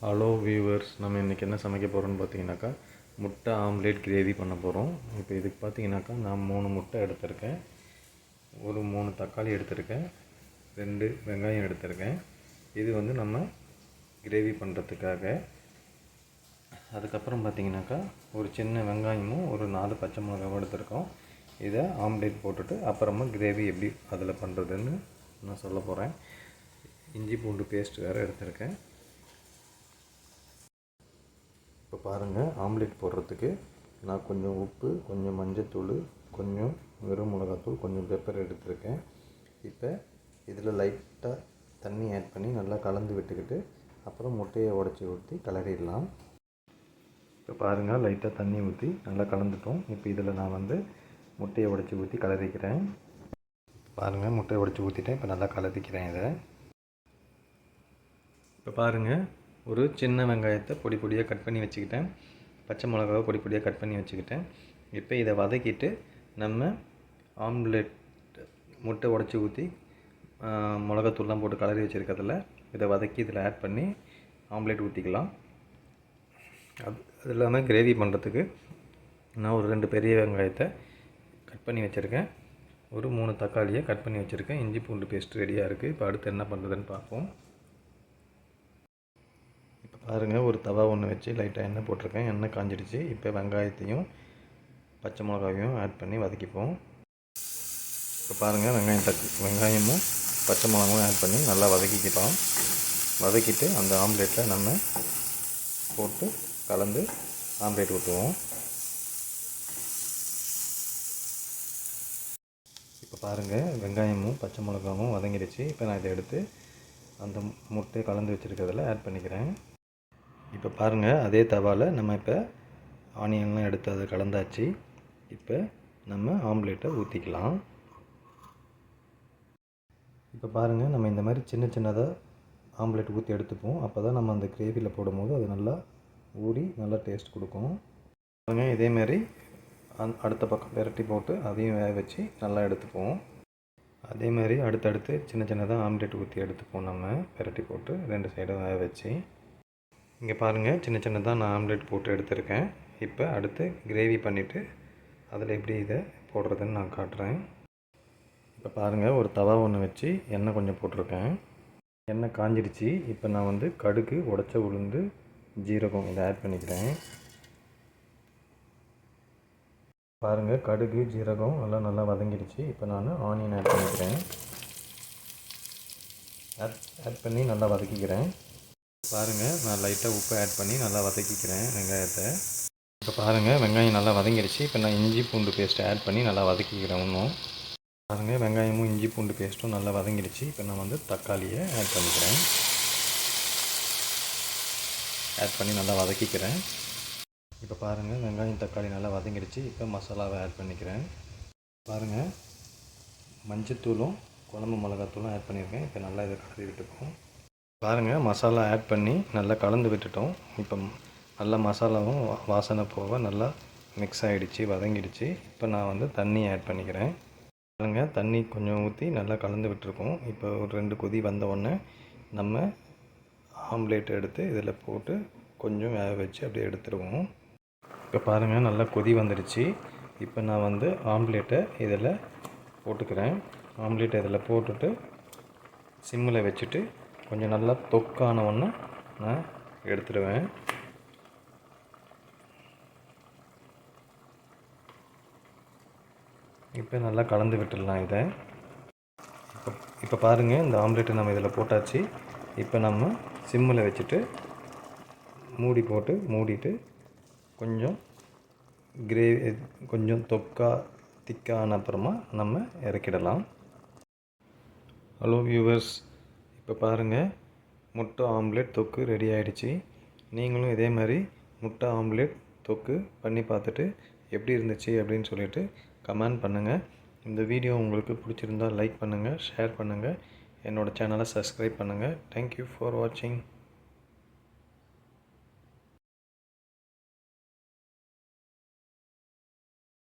Hello viewers நம்ம இன்றைக்கி என்ன சமைக்க போகிறோம்னு பார்த்தீங்கன்னாக்கா முட்டை ஆம்லேட் கிரேவி பண்ண போகிறோம் இப்போ இதுக்கு பார்த்தீங்கன்னாக்கா நான் மூணு முட்டை எடுத்திருக்கேன். ஒரு மூணு தக்காளி எடுத்திருக்கேன். ரெண்டு வெங்காயம் எடுத்திருக்கேன். இது வந்து நம்ம கிரேவி பண்ணுறதுக்காக அதுக்கப்புறம் பார்த்தீங்கன்னாக்கா ஒரு சின்ன வெங்காயமும் ஒரு நாலு பச்சை மிளகாவும் எடுத்திருக்கோம். இதை ஆம்லேட் போட்டுட்டு அப்புறமா கிரேவி எப்படி அதில் பண்ணுறதுன்னு நான் சொல்ல போகிறேன் இஞ்சி பூண்டு பேஸ்ட் வேறு எடுத்திருக்கேன். இப்போ பாருங்கள் ஆம்லேட் போடுறதுக்கு நான் கொஞ்சம் உப்பு கொஞ்சம் மஞ்சத்தூள் கொஞ்சம் வெறும் மிளகாத்தூள் கொஞ்சம் பெப்பர் எடுத்திருக்கேன். இப்போ இதில் லைட்டாக தண்ணி ஆட் பண்ணி நல்லா கலந்து விட்டுக்கிட்டு அப்புறம் முட்டையை உடச்சி ஊற்றி கிளறிடலாம். இப்போ பாருங்கள் லைட்டாக தண்ணி ஊற்றி நல்லா கலந்துட்டோம். இப்போ இதில் நான் வந்து முட்டையை உடச்சி ஊற்றி கலரிக்கிறேன் பாருங்கள் முட்டையை உடச்சி ஊற்றிட்டேன் இப்போ நல்லா கலரிக்கிறேன் இதை. இப்போ பாருங்கள் ஒரு சின்ன வெங்காயத்தை பொடி பொடியாக கட் பண்ணி வச்சுக்கிட்டேன். பச்சை மிளகாவை பொடி பொடியாக கட் பண்ணி வச்சுக்கிட்டேன். இப்போ இதை வதக்கிட்டு நம்ம ஆம்லெட் முட்டை உடச்சி ஊற்றி மிளகாத்தூள்லாம் போட்டு கலரி வச்சுருக்கிறதுல இதை வதக்கி இதில் ஆட் பண்ணி ஆம்லேட் ஊற்றிக்கலாம் அது அது இல்லாமல் கிரேவி பண்ணுறதுக்கு நான் ஒரு ரெண்டு பெரிய வெங்காயத்தை கட் பண்ணி வச்சுருக்கேன். ஒரு மூணு தக்காளியை கட் பண்ணி வச்சுருக்கேன். இஞ்சி பூண்டு பேஸ்ட் ரெடியாக இருக்குது இப்போ அடுத்து என்ன பண்ணுறதுன்னு பார்ப்போம். பாருங்கள் ஒரு தவா ஒன்று வச்சு லைட்டாக எண்ணெய் போட்டிருக்கேன். எண்ணெய் காஞ்சிடுச்சு. இப்போ வெங்காயத்தையும் பச்சை மிளகாவையும் ஆட் பண்ணி வதக்கிப்போம். இப்போ பாருங்கள் வெங்காயம் தக்கு வெங்காயமும் பச்சை மிளகாவும் ஆட் பண்ணி நல்லா வதக்கிக்கலாம். வதக்கிட்டு அந்த ஆம்லேட்டில் நம்ம போட்டு கலந்து ஆம்லேட் ஊற்றுவோம் இப்போ பாருங்கள் வெங்காயமும் பச்சை மிளகாவும் வதங்கிடுச்சு. இப்போ நான் இதை எடுத்து அந்த முட்டை கலந்து வச்சுருக்கிறதில் ஆட் பண்ணிக்கிறேன். இப்போ பாருங்கள் அதே தவாவில் நம்ம இப்போ ஆனியன்லாம் எடுத்து அதை கலந்தாச்சு. இப்போ நம்ம ஆம்லேட்டை ஊற்றிக்கலாம் இப்போ பாருங்கள் நம்ம இந்த மாதிரி சின்ன சின்னதாக ஆம்லேட் ஊற்றி எடுத்துப்போம். அப்போ தான் நம்ம அந்த கிரேவியில் போடும்போது அது நல்லா ஊறி நல்லா டேஸ்ட் கொடுக்கும். பாருங்கள் இதேமாரி அந் அடுத்த பக்கம் விரட்டி போட்டு அதையும் வேக வச்சு நல்லா எடுத்துப்போம். அதே மாதிரி அடுத்தடுத்து சின்ன சின்னதாக ஆம்லேட் ஊற்றி எடுத்துப்போம் நம்ம. விரட்டி போட்டு ரெண்டு சைடும் வேக வச்சு. இங்கே பாருங்கள் சின்ன சின்னதாக நான் ஆம்லேட் போட்டு எடுத்திருக்கேன். இப்போ அடுத்து கிரேவி பண்ணிவிட்டு அதில் எப்படி இதை போடுறதுன்னு நான் காட்டுறேன். இப்போ பாருங்கள் ஒரு தவா ஒன்று வச்சு எண்ணெய் கொஞ்சம் போட்டிருக்கேன். எண்ணெய் காஞ்சிடுச்சு. இப்போ நான் வந்து கடுகு உடச்ச உளுந்து ஜீரகம் இதை ஆட் பண்ணிக்கிறேன். பாருங்கள் கடுகு ஜீரகம் எல்லாம் நல்லா வதங்கிடுச்சு. இப்போ நான் ஆனியன் ஆட் பண்ணிக்கிறேன். ஆட் ஆட் பண்ணி நல்லா வதக்கிக்கிறேன். பாருங்கள் நான் லைட்டாக உப்பு ஆட் பண்ணி நல்லா வதக்கிக்கிறேன் வெங்காயத்தை. இப்போ பாருங்கள் வெங்காயம் நல்லா வதங்கிடுச்சு இப்போ நான் இஞ்சி பூண்டு பேஸ்ட்டை ஆட் பண்ணி நல்லா வதக்கிக்கிறேன் இன்னும். பாருங்கள் வெங்காயமும் இஞ்சி பூண்டு பேஸ்ட்டும் நல்லா வதங்கிடுச்சு இப்போ நான் வந்து தக்காளியை ஆட் பண்ணிக்கிறேன். ஆட் பண்ணி நல்லா வதக்கிக்கிறேன். இப்போ பாருங்கள் வெங்காயம் தக்காளி நல்லா வதங்கிடுச்சு இப்போ மசாலாவை ஆட் பண்ணிக்கிறேன். பாருங்கள் மஞ்சத்தூளும் குழம்பு மிளகாத்தூளும் ஆட் பண்ணியிருக்கேன். இப்போ நல்லா இதை கலந்து விட்டுப்போம் பாருங்கள் மசாலா ஆட் பண்ணி நல்லா கலந்து விட்டுட்டோம். இப்போ நல்லா மசாலாவும் வாசனை போக நல்லா மிக்ஸ் ஆகிடுச்சு வதங்கிடுச்சு. இப்போ நான் வந்து தண்ணி ஆட் பண்ணிக்கிறேன். பாருங்கள் தண்ணி கொஞ்சம் ஊற்றி நல்லா கலந்து விட்டுருக்கோம். இப்போ ஒரு ரெண்டு கொதி வந்த உடனே நம்ம ஆம்லேட் எடுத்து இதில் போட்டு கொஞ்சம் வேக வச்சு அப்படியே எடுத்துருவோம். இப்போ பாருங்கள் நல்லா கொதி வந்துடுச்சு. இப்போ நான் வந்து ஆம்லேட்டை இதில் போட்டுக்கிறேன். ஆம்லேட்டை இதில் போட்டுட்டு சிம்மில் வச்சுட்டு கொஞ்சம் நல்லா தொக்கான ஒன்று நான் எடுத்துடுவேன். இப்போ நல்லா கலந்து விட்டுடலாம் இதை. இப்போ இப்போ பாருங்கள் இந்த ஆம்லேட்டை நம்ம இதில் போட்டாச்சு. இப்போ நம்ம சிம்மில் வச்சுட்டு மூடி போட்டு மூடிட்டு கொஞ்சம் கிரேவி கொஞ்சம் தொக்கா திக்கான அப்புறமா நம்ம இறக்கிடலாம். ஹலோ வியூவர்ஸ் இப்போ பாருங்கள் முட்டை ஆம்லேட் தொக்கு ரெடி ஆகிடுச்சி நீங்களும் இதே மாதிரி முட்டை ஆம்லேட் தொக்கு பண்ணி பார்த்துட்டு எப்படி இருந்துச்சு அப்படின்னு சொல்லிட்டு கமெண்ட் பண்ணுங்கள் இந்த வீடியோ உங்களுக்கு பிடிச்சிருந்தால் லைக் பண்ணுங்கள் ஷேர் பண்ணுங்கள் என்னோடய சேனலை சப்ஸ்கிரைப் பண்ணுங்கள் தேங்க்யூ ஃபார் வாட்சிங்